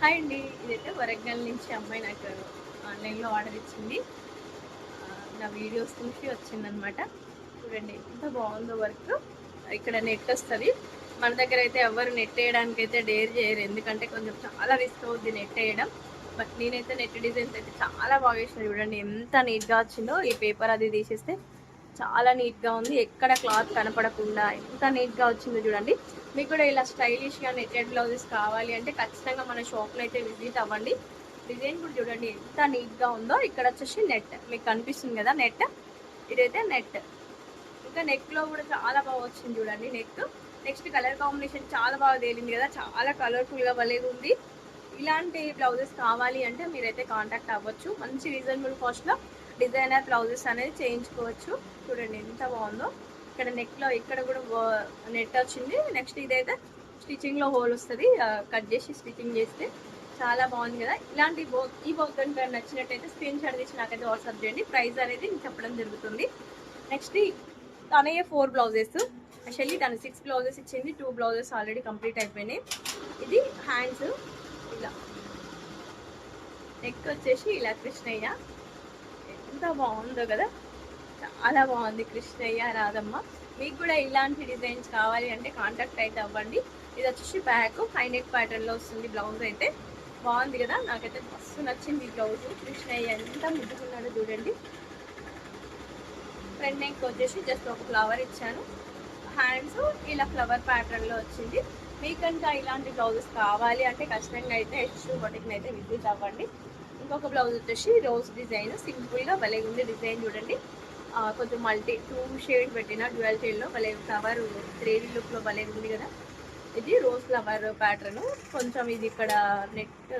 Hi అండి. ఇదైతే వరంగల్ నుంచి అమ్మాయి నాకు ఆన్లైన్లో ఆర్డర్ ఇచ్చింది. నా వీడియోస్ చూసి వచ్చిందనమాట. చూడండి ఎంత బాగుందో వర్క్. ఇక్కడ నెట్ వస్తుంది. మన దగ్గర అయితే ఎవరు నెట్ వేయడానికి అయితే డేర్ చేయరు. ఎందుకంటే కొంచెం చాలా రిస్క్ అవుద్ది నెట్ వేయడం. బట్ నేనైతే నెట్ డిజైన్స్ అయితే చాలా బాగా వేసిన చూడండి ఎంత నీట్గా వచ్చిందో. ఈ పేపర్ అది తీసేస్తే చాలా నీట్గా ఉంది. ఎక్కడ క్లాత్ కనపడకుండా ఎంత నీట్గా వచ్చిందో చూడండి. మీకు కూడా ఇలా స్టైలిష్గా నెట్టెడ్ బ్లౌజెస్ కావాలి అంటే ఖచ్చితంగా మన షాప్లో అయితే విజిట్ అవ్వండి. డిజైన్ కూడా చూడండి ఎంత నీట్గా ఉందో. ఇక్కడ వచ్చేసి నెట్ మీకు కనిపిస్తుంది కదా నెట్? ఇదైతే నెట్. ఇంకా నెక్లో కూడా చాలా బాగా వచ్చింది చూడండి నెక్ నెక్స్ట్ కలర్ కాంబినేషన్ చాలా బాగా తేలింది కదా. చాలా కలర్ఫుల్గా భలేగా ఉంది. ఇలాంటి బ్లౌజెస్ కావాలి అంటే మీరైతే కాంటాక్ట్ అవ్వచ్చు. మంచి రీజనబుల్ కాస్ట్లో డిజైనర్ బ్లౌజెస్ అనేది చేయించుకోవచ్చు. చూడండి ఎంత బాగుందో. ఇక్కడ నెక్లో ఇక్కడ కూడా నెట్ వచ్చింది. నెక్స్ట్ ఇదైతే స్టిచ్చింగ్లో హోల్ వస్తుంది. కట్ చేసి స్టిచ్చింగ్ చేస్తే చాలా బాగుంది కదా. ఇలాంటి బో ఈ బోక్ కనుక నచ్చినట్టయితే స్క్రీన్ షాట్ తీసి నాకైతే వాట్సాప్ చేయండి. ప్రైస్ అనేది నేను చెప్పడం జరుగుతుంది. నెక్స్ట్ తనయ్యే ఫోర్ బ్లౌజెస్. యాక్చువల్లీ తను సిక్స్ బ్లౌజెస్ ఇచ్చింది. టూ బ్లౌజెస్ ఆల్రెడీ కంప్లీట్ అయిపోయినాయి. ఇది హ్యాండ్స్ ఇలా. నెక్ వచ్చేసి ఇలా కృష్ణయ్య. ఎంత బాగుందో కదా? చాలా బాగుంది కృష్ణయ్య రాధమ్మ. మీకు కూడా ఇలాంటి డిజైన్స్ కావాలి అంటే కాంటాక్ట్ అయితే అవ్వండి. ఇది వచ్చేసి బ్యాక్ హై నెక్ ప్యాటర్న్లో వస్తుంది బ్లౌజ్ అయితే. బాగుంది కదా? నాకైతే మస్తు నచ్చింది ఈ బ్లౌజ్ కృష్ణయ్య ఎంత ముద్దుకున్నాడో చూడండి. ఫ్రంట్ నెక్ వచ్చేసి జస్ట్ ఒక ఫ్లవర్ ఇచ్చాను. హ్యాండ్స్ ఇలా ఫ్లవర్ ప్యాటర్న్లో వచ్చింది. మీకంటే ఇలాంటి బ్లౌజెస్ కావాలి అంటే ఖచ్చితంగా అయితే హెచ్ బొటిక్ని అయితే విజిట్ అవ్వండి. ఇంకొక బ్లౌజ్ వచ్చేసి రోజ్ డిజైన్ సింపుల్గా భలే ఉంది డిజైన్ చూడండి. కొంచెం మల్టీ టూ షేడ్ పెట్టిన డ్యూయల్ షేడ్లో భలే ఫ్లవర్ త్రీ లుక్లో భలే ఉంది కదా. ఇది రోజ్ ఫ్లవర్ ప్యాటర్న్ కొంచెం ఇది ఇక్కడ నెట్